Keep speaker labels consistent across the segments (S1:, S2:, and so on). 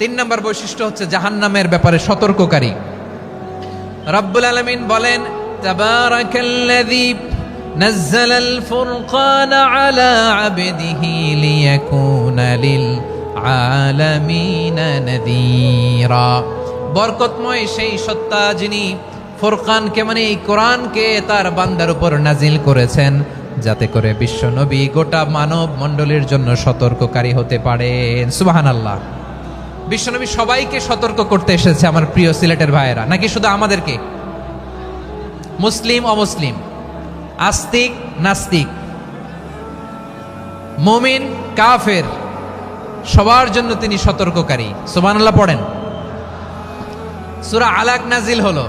S1: তিন নম্বর বৈশিষ্ট্য হচ্ছে জাহান্নামের ব্যাপারে সতর্ককারী রব্বুল আলমিন বলেন তাবারাকাল্লাযী نزل الفرقان على عبده ليكون للعالمين نذيرا বরকতময় সেই সত্তা যিনি ফুরকানকে মানে এই কোরআনকে তার বান্দার উপর নাজিল করেছেন যাতে করে বিশ্ব নবী গোটা মানব মণ্ডলীর জন্য সতর্ককারী হতে পারেন সুবহানাল্লাহ বিশ্বনবী সবাইকে সতর্ক করতে এসেছে আমার প্রিয় সিলেটের ভাইয়েরা। নাকি শুধু আমাদেরকে? মুসলিম, অমুসলিম? আস্তিক, নাস্তিক? মুমিন, কাফের? সবার জন্য তিনি সতর্ককারী। সুবহানাল্লাহ পড়েন। সুরা আলাক নাজিল হলো।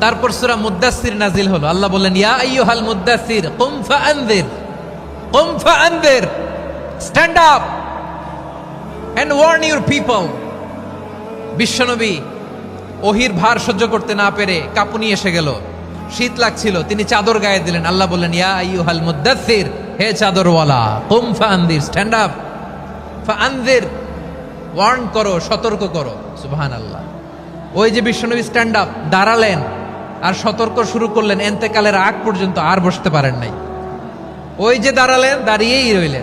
S1: তারপর সুরা মুদ্দাসির নাজিল হলো। আল্লাহ বললেন, ইয়া আইয়ুহাল মুদ্দাসির কুম ফাআনযির কুম ফাআনযির stand up and warn your people বিশ্বনবী ওহির ভার সহ্য করতে না পেরে কাপুনি এসে গেল। শীত লাগছিল, তিনি চাদর গায়ে দিলেন। আল্লাহ বললেন, ইয়া আইয়ুহাল মুদ্দাসির হে চাদরওয়ালা, কুম ফাআনদির স্ট্যান্ড আপ ফাআনদির ওয়ার্ন করো, সতর্ক করো। সুবহানাল্লাহ। ওই যে বিশ্বনবী স্ট্যান্ড আপ দাঁড়ালেন আর সতর্ক শুরু করলেন। এন্তেকালের আগ পর্যন্ত আর বসতে পারেন নাই। ওই যে দাঁড়ালেন, দাঁড়িয়েই রইলেন।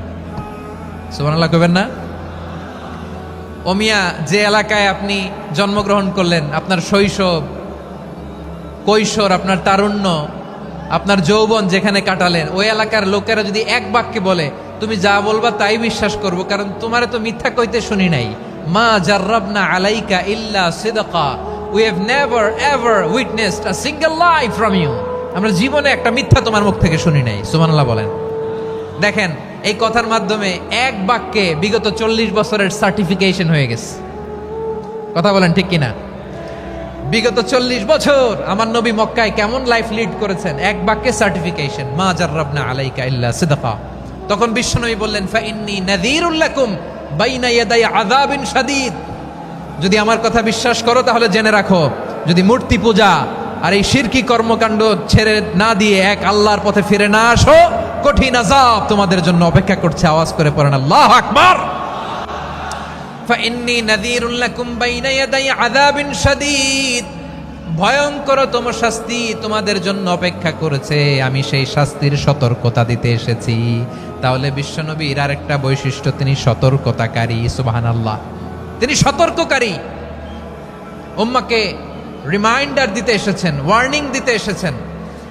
S1: সুবহানাল্লাহ কইবেন না? ওমিয়া যে এলাকায় আপনি জন্মগ্রহণ করলেন, আপনার শৈশব, কৈশোর, আপনার তারুণ্য, আপনার যৌবন যেখানে কাটালেন, ওই এলাকার লোকেরা যদি এক বাক্যে বলে, তুমি যা বলবা তাই বিশ্বাস করব, কারণ তোমারে তো মিথ্যা কইতে শুনি নাই। মা জাররাবনা আলাইকা ইল্লা সিদকা। We have never ever witnessed a single life from you আমরা জীবনে একটা মিথ্যা তোমার মুখ থেকে শুনি নাই, সুবহানাল্লাহ বলেন। দেখেন এই কথার মাধ্যমে এক বাক্যে বিগত চল্লিশ বছরের সার্টিফিকেশন হয়ে গেছে। কথা বলেন ঠিক কিনা? বিগত চল্লিশ বছর আমার নবী মক্কায় কেমন লাইফ লিড করেছেন? এক বাক্যে সার্টিফিকেশন মা জাররাবনা আলাইকা ইল্লা সিদকা। তখন বিশ্বনবী বললেন, ফাইন্নি নাযীরুল লাকুম বাইনা ইয়াদাই আযাবিন শাদীদ। যদি আমার কথা বিশ্বাস করো, তাহলে জেনে রাখো, যদি মূর্তি পূজা আর এই শিরকি কর্মকাণ্ড ছেড়ে না দিয়ে এক আল্লাহর পথে ফিরে না আসো কঠিন আযাব তোমাদের জন্য অপেক্ষা করছে। আওয়াজ করে পড়েন, আল্লাহ আকবার! ফাইন্নি নাযীরুল লাকুম বাইনা ইয়াদাই আযাবিন শাদীদ। ভয়ঙ্কর তম শাস্তি তোমাদের জন্য অপেক্ষা করেছে। আমি সেই শাস্তির সতর্কতা দিতে এসেছি। তাহলে বিশ্বনবীর আরেকটা বৈশিষ্ট্য, তিনি সতর্কতাকারী, সুবহানাল্লাহ। তিনি সতর্ককারী। উম্মাকে রিমাইন্ডার দিতে এসেছেন ওয়ার্নিং দিতে এসেছেন।